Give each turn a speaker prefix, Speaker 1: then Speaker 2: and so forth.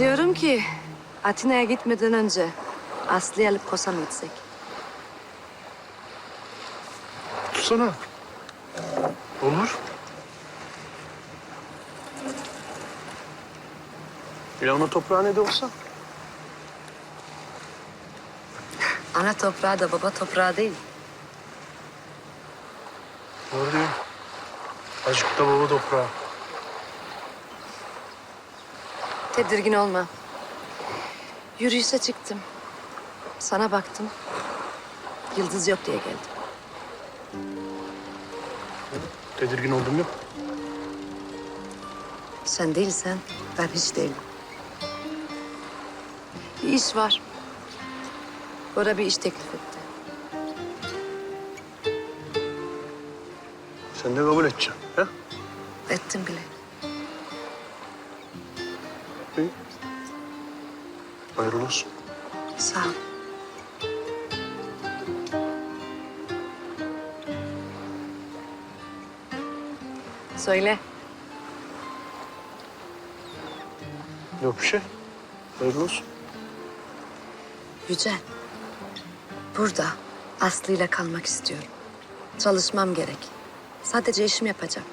Speaker 1: Diyorum ki Atina'ya gitmeden önce Aslı'yı alıp Kosa mı gitsek?
Speaker 2: Tutsana. Olur. Ana toprağı ne de olsa.
Speaker 1: Ana toprağı da baba toprağı değil.
Speaker 2: Doğru diyor. Azıcık da baba toprağı.
Speaker 1: Tedirgin olma. Yürüyüşe çıktım. Sana baktım. Yıldız yok diye geldim.
Speaker 2: Tedirgin oldum yok.
Speaker 1: Sen değilsen ben hiç değilim. Bir iş var. Bora bir iş teklif etti.
Speaker 2: Sen de kabul edeceksin. He?
Speaker 1: Ettim bile.
Speaker 2: İyi. Hayırlı olsun.
Speaker 1: Sağ ol. Söyle.
Speaker 2: Yok bir şey. Hayırlı olsun.
Speaker 1: Yücel. Burada Aslı'yla kalmak istiyorum. Çalışmam gerek. Sadece işimi yapacağım.